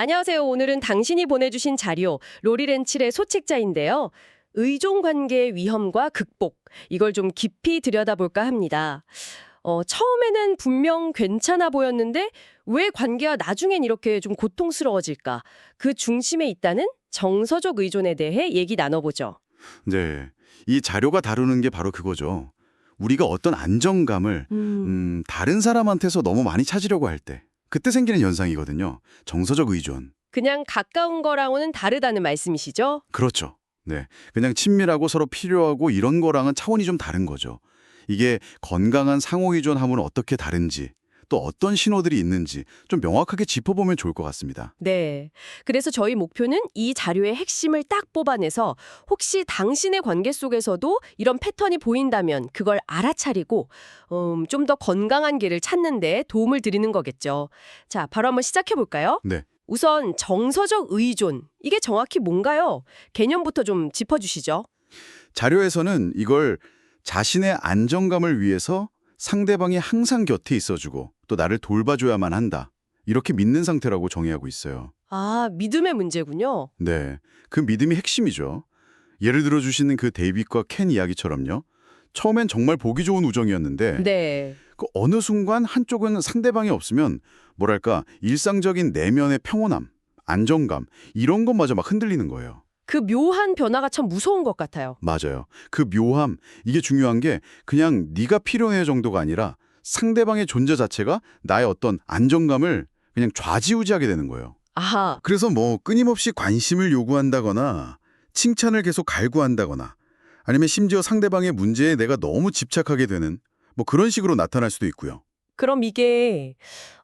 안녕하세요. 오늘은 당신이 보내주신 자료 로리렌칠의 소책자인데요. 의존 관계의 위험과 극복 이걸 좀 깊이 들여다볼까 합니다. 어, 처음에는 분명 괜찮아 보였는데 왜 관계가 나중엔 이렇게 좀 고통스러워질까? 그 중심에 있다는 정서적 의존에 대해 얘기 나눠보죠. 네. 이 자료가 다루는 게 바로 그거죠. 우리가 어떤 안정감을 음, 음, 다른 사람한테서 너무 많이 찾으려고 할 때 그때 생기는 현상이거든요. 정서적 의존. 그냥 가까운 거랑은 다르다는 말씀이시죠? 그렇죠. 네. 그냥 친밀하고 서로 필요하고 이런 거랑은 차원이 좀 다른 거죠. 이게 건강한 상호 의존함은 어떻게 다른지 또 어떤 신호들이 있는지 좀 명확하게 짚어보면 좋을 것 같습니다. 네. 그래서 저희 목표는 이 자료의 핵심을 딱 뽑아내서 혹시 당신의 관계 속에서도 이런 패턴이 보인다면 그걸 알아차리고 음, 좀 더 건강한 길을 찾는 데 도움을 드리는 거겠죠. 자, 바로 한번 시작해 볼까요? 네. 우선 정서적 의존. 이게 정확히 뭔가요? 개념부터 좀 짚어 주시죠. 자료에서는 이걸 자신의 안정감을 위해서 상대방이 항상 곁에 있어주고 또 나를 돌봐줘야만 한다. 이렇게 믿는 상태라고 정의하고 있어요. 아, 믿음의 문제군요. 네, 그 믿음이 핵심이죠. 예를 들어 주시는 그 데이빗과 켄 이야기처럼요. 처음엔 정말 보기 좋은 우정이었는데 네. 그 어느 순간 한쪽은 상대방이 없으면 뭐랄까 일상적인 내면의 평온함, 안정감 이런 것마저 막 흔들리는 거예요. 그 묘한 변화가 참 무서운 것 같아요. 맞아요. 그 묘함 이게 중요한 게 그냥 네가 필요해 정도가 아니라 상대방의 존재 자체가 나의 어떤 안정감을 그냥 좌지우지하게 되는 거예요. 아하. 그래서 뭐 끊임없이 관심을 요구한다거나 칭찬을 계속 갈구한다거나 아니면 심지어 상대방의 문제에 내가 너무 집착하게 되는 뭐 그런 식으로 나타날 수도 있고요. 그럼 이게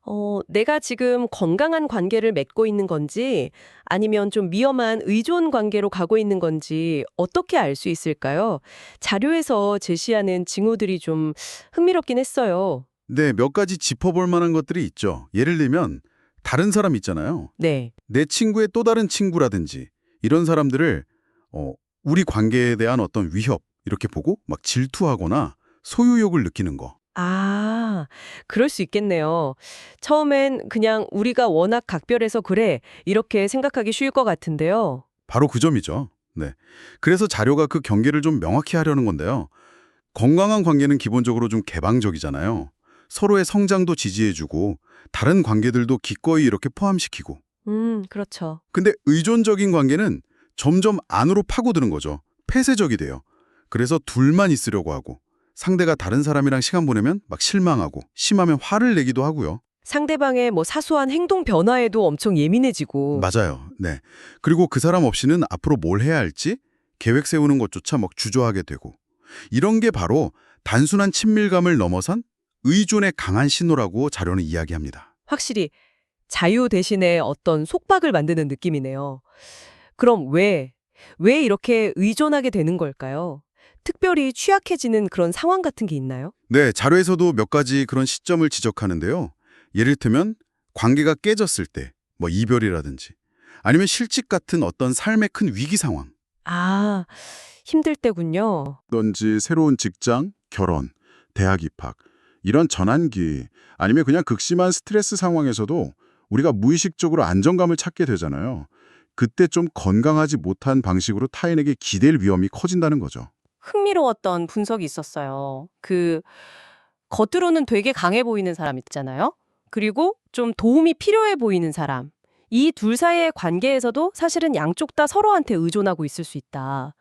어, 내가 지금 건강한 관계를 맺고 있는 건지 아니면 좀 위험한 의존 관계로 가고 있는 건지 어떻게 알 수 있을까요? 자료에서 제시하는 징후들이 좀 흥미롭긴 했어요. 네, 몇 가지 짚어볼 만한 것들이 있죠. 예를 들면 다른 사람 있잖아요. 네. 내 친구의 또 다른 친구라든지 이런 사람들을 어, 우리 관계에 대한 어떤 위협 이렇게 보고 막 질투하거나 소유욕을 느끼는 거. 아, 그럴 수 있겠네요. 처음엔 그냥 우리가 워낙 각별해서 그래 이렇게 생각하기 쉬울 것 같은데요. 바로 그 점이죠. 네. 그래서 자료가 그 경계를 좀 명확히 하려는 건데요. 건강한 관계는 기본적으로 좀 개방적이잖아요. 서로의 성장도 지지해주고 다른 관계들도 기꺼이 이렇게 포함시키고. 음, 그렇죠. 근데 의존적인 관계는 점점 안으로 파고드는 거죠. 폐쇄적이 돼요. 그래서 둘만 있으려고 하고 상대가 다른 사람이랑 시간 보내면 막 실망하고 심하면 화를 내기도 하고요. 상대방의 뭐 사소한 행동 변화에도 엄청 예민해지고. 맞아요. 네. 그리고 그 사람 없이는 앞으로 뭘 해야 할지 계획 세우는 것조차 막 주저하게 되고 이런 게 바로 단순한 친밀감을 넘어선 의존의 강한 신호라고 자료는 이야기합니다. 확실히 자유 대신에 어떤 속박을 만드는 느낌이네요. 그럼 왜, 왜 이렇게 의존하게 되는 걸까요? 특별히 취약해지는 그런 상황 같은 게 있나요? 네, 자료에서도 몇 가지 그런 시점을 지적하는데요. 예를 들면 관계가 깨졌을 때, 뭐 이별이라든지 아니면 실직 같은 어떤 삶의 큰 위기 상황, 아, 힘들 때군요. 든지 새로운 직장, 결혼, 대학 입학 이런 전환기 아니면 그냥 극심한 스트레스 상황에서도 우리가 무의식적으로 안정감을 찾게 되잖아요. 그때 좀 건강하지 못한 방식으로 타인에게 기댈 위험이 커진다는 거죠. 흥미로웠던 분석이 있었어요. 그 겉으로는 되게 강해 보이는 사람 있잖아요. 그리고 좀 도움이 필요해 보이는 사람. 이 둘 사이의 관계에서도 사실은 양쪽 다 서로한테 의존하고 있을 수 있다.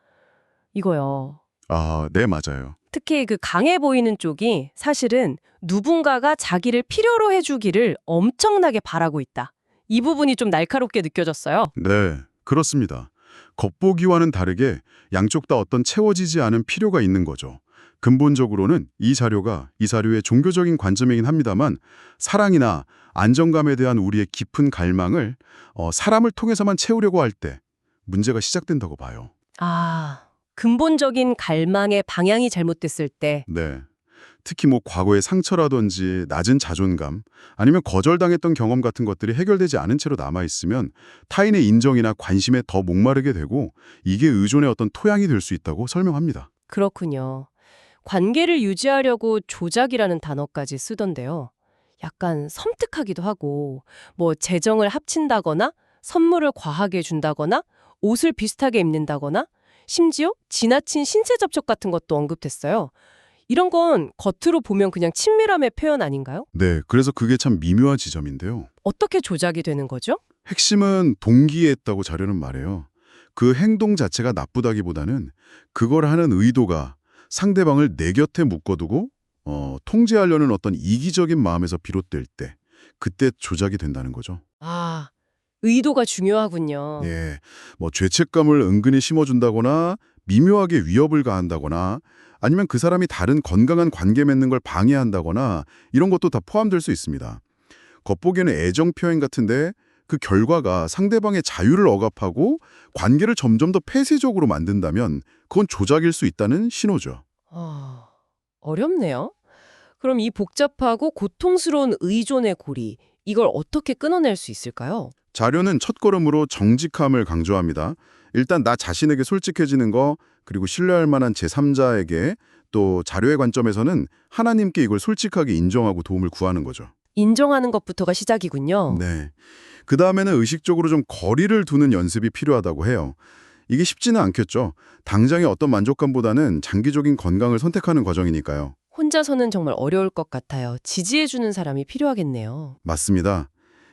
이거요. 아, 네, 맞아요. 특히 그 강해 보이는 쪽이 사실은 누군가가 자기를 필요로 해주기를 엄청나게 바라고 있다. 이 부분이 좀 날카롭게 느껴졌어요. 네, 그렇습니다. 겉보기와는 다르게 양쪽 다 어떤 채워지지 않은 필요가 있는 거죠. 근본적으로는 이 자료가 이 자료의 종교적인 관점이긴 합니다만 사랑이나 안정감에 대한 우리의 깊은 갈망을 어, 사람을 통해서만 채우려고 할 때 문제가 시작된다고 봐요. 아, 근본적인 갈망의 방향이 잘못됐을 때 네. 특히 뭐 과거의 상처라든지 낮은 자존감 아니면 거절당했던 경험 같은 것들이 해결되지 않은 채로 남아있으면 타인의 인정이나 관심에 더 목마르게 되고 이게 의존의 어떤 토양이 될 수 있다고 설명합니다. 그렇군요. 관계를 유지하려고 조작이라는 단어까지 쓰던데요. 약간 섬뜩하기도 하고 뭐 재정을 합친다거나 선물을 과하게 준다거나 옷을 비슷하게 입는다거나 심지어 지나친 신체 접촉 같은 것도 언급됐어요. 이런 건 겉으로 보면 그냥 친밀함의 표현 아닌가요? 네, 그래서 그게 참 미묘한 지점인데요. 어떻게 조작이 되는 거죠? 핵심은 동기에 있다고 자료는 말해요. 그 행동 자체가 나쁘다기보다는 그걸 하는 의도가 상대방을 내 곁에 묶어두고 어, 통제하려는 어떤 이기적인 마음에서 비롯될 때 그때 조작이 된다는 거죠. 아, 의도가 중요하군요. 예, 뭐 죄책감을 은근히 심어준다거나 미묘하게 위협을 가한다거나 아니면 그 사람이 다른 건강한 관계 맺는 걸 방해한다거나 이런 것도 다 포함될 수 있습니다. 겉보기에는 애정 표현 같은데 그 결과가 상대방의 자유를 억압하고 관계를 점점 더 폐쇄적으로 만든다면 그건 조작일 수 있다는 신호죠. 아, 어렵네요. 그럼 이 복잡하고 고통스러운 의존의 고리, 이걸 어떻게 끊어낼 수 있을까요? 자료는 첫걸음으로 정직함을 강조합니다. 일단 나 자신에게 솔직해지는 거 그리고 신뢰할 만한 제3자에게 또 자료의 관점에서는 하나님께 이걸 솔직하게 인정하고 도움을 구하는 거죠. 인정하는 것부터가 시작이군요. 네. 그 다음에는 의식적으로 좀 거리를 두는 연습이 필요하다고 해요. 이게 쉽지는 않겠죠. 당장의 어떤 만족감보다는 장기적인 건강을 선택하는 과정이니까요. 혼자서는 정말 어려울 것 같아요. 지지해주는 사람이 필요하겠네요. 맞습니다.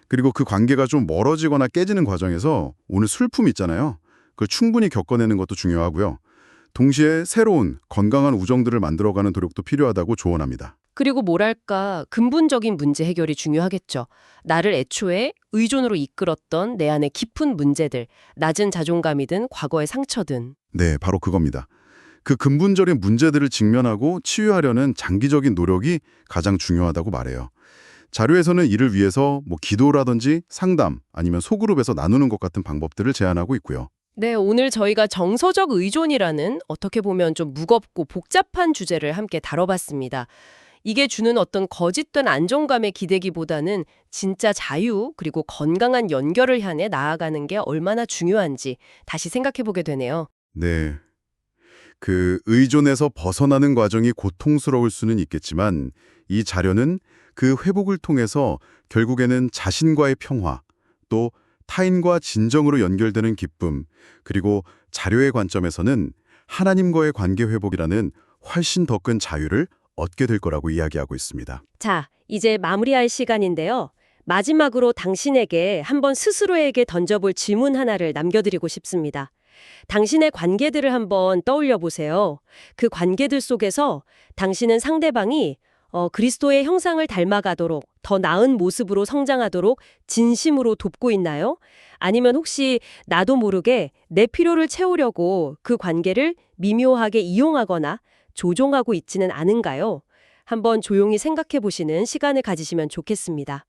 그리고 그 관계가 좀 멀어지거나 깨지는 과정에서 오늘 슬픔 있잖아요. 그걸 충분히 겪어내는 것도 중요하고요. 동시에 새로운 건강한 우정들을 만들어가는 노력도 필요하다고 조언합니다. 그리고 뭐랄까 근본적인 문제 해결이 중요하겠죠. 나를 애초에 의존으로 이끌었던 내 안의 깊은 문제들, 낮은 자존감이든 과거의 상처든 네, 바로 그겁니다. 그 근본적인 문제들을 직면하고 치유하려는 장기적인 노력이 가장 중요하다고 말해요. 자료에서는 이를 위해서 뭐 기도라든지 상담 아니면 소그룹에서 나누는 것 같은 방법들을 제안하고 있고요. 네, 오늘 저희가 정서적 의존이라는 어떻게 보면 좀 무겁고 복잡한 주제를 함께 다뤄봤습니다. 이게 주는 어떤 거짓된 안정감의 기대기보다는 진짜 자유 그리고 건강한 연결을 향해 나아가는 게 얼마나 중요한지 다시 생각해보게 되네요. 네. 그 의존에서 벗어나는 과정이 고통스러울 수는 있겠지만 이 자료는 그 회복을 통해서 결국에는 자신과의 평화, 또 타인과 진정으로 연결되는 기쁨, 그리고 자료의 관점에서는 하나님과의 관계 회복이라는 훨씬 더 큰 자유를 얻게 될 거라고 이야기하고 있습니다. 자, 이제 마무리할 시간인데요. 마지막으로 당신에게 한번 스스로에게 던져볼 질문 하나를 남겨드리고 싶습니다. 당신의 관계들을 한번 떠올려 보세요. 그 관계들 속에서 당신은 상대방이 어, 그리스도의 형상을 닮아가도록 더 나은 모습으로 성장하도록 진심으로 돕고 있나요? 아니면 혹시 나도 모르게 내 필요를 채우려고 그 관계를 미묘하게 이용하거나 조종하고 있지는 않은가요? 한번 조용히 생각해 보시는 시간을 가지시면 좋겠습니다.